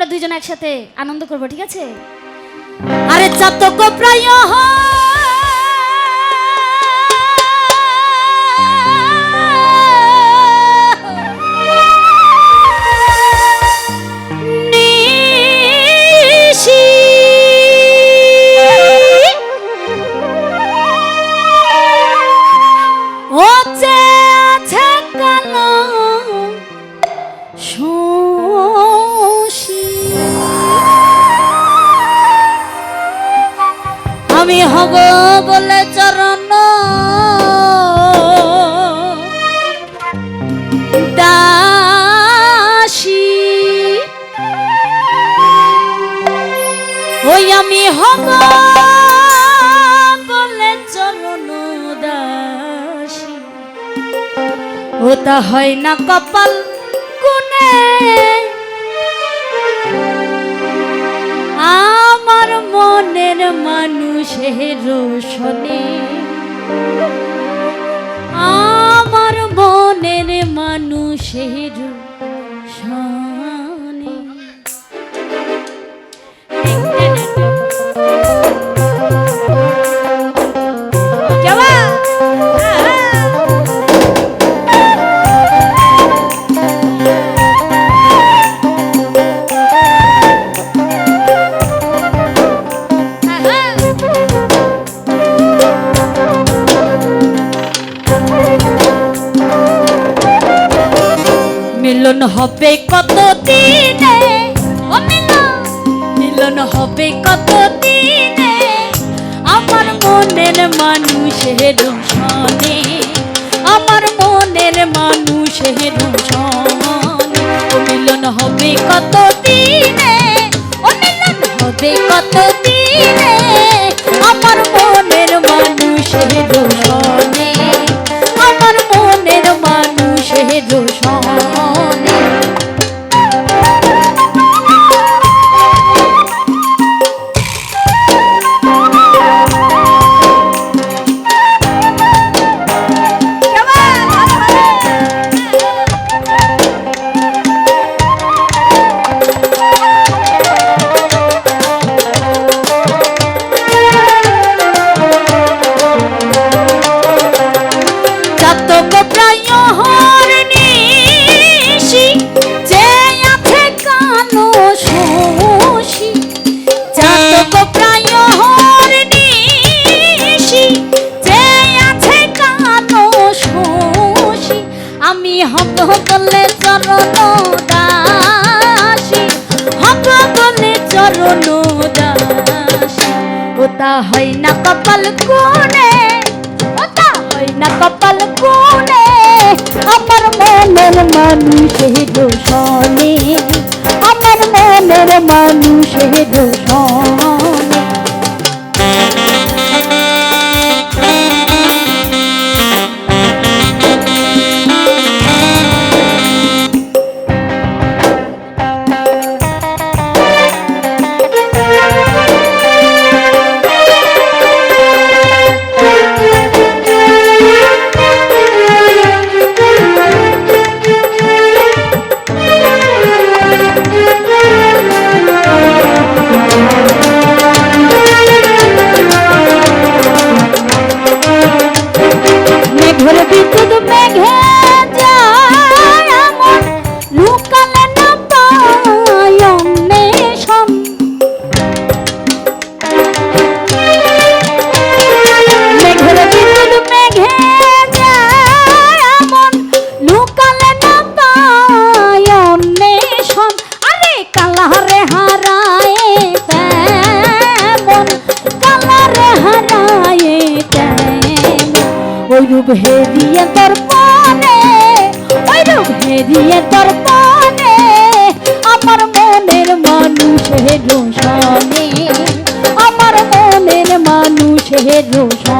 আমরা দুইজন একসাথে আনন্দ করব ঠিক আছে? আরে চাতক প্রায় হব বলে চরণ। দাসী, ওই আমি হব বলে চরণ দাসী। ওটা হয় না কপাল কোনে মানুষের রোশনে। আমার মনের মানুষের মিলন হবে কত দিনে ও মিলন হবে কত দিনে আমার মনের মানুষের সনে আমার মনের মানুষের সনে ও মিলন হবে কত দিনে ও মিলন হবে কত দিনে আমার মনের মানুষের সনে ওটা হয় না কপাল কোনে ওটা হয় না কপাল কোনে আমার মনের মানুষের দোষণে, আমার মনের মানুষের দোষণে ওই রূপ হে দিয়ে তোর মনে ওই রূপ হে দিয়ে তোর মনে আমার মনের মানুষ হে রোশনে, আমার মনের মানুষ হে রোশনে।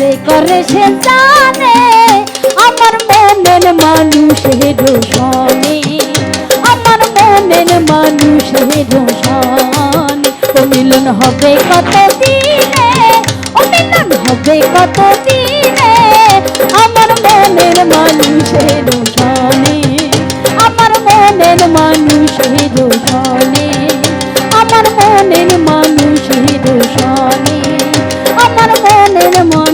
যে করে সে জানে, আমার মনের মানুষের রোশনে। আমার মনের মানুষের রোশনে। ও মিলন হবে কত দিনে ও মিলন হবে কত দিনে আমার মনের মানুষের রোশনে। আমার মনের মানুষের রোশনে। আমার মনের মানুষের রোশনে। আমার মনের মানুষের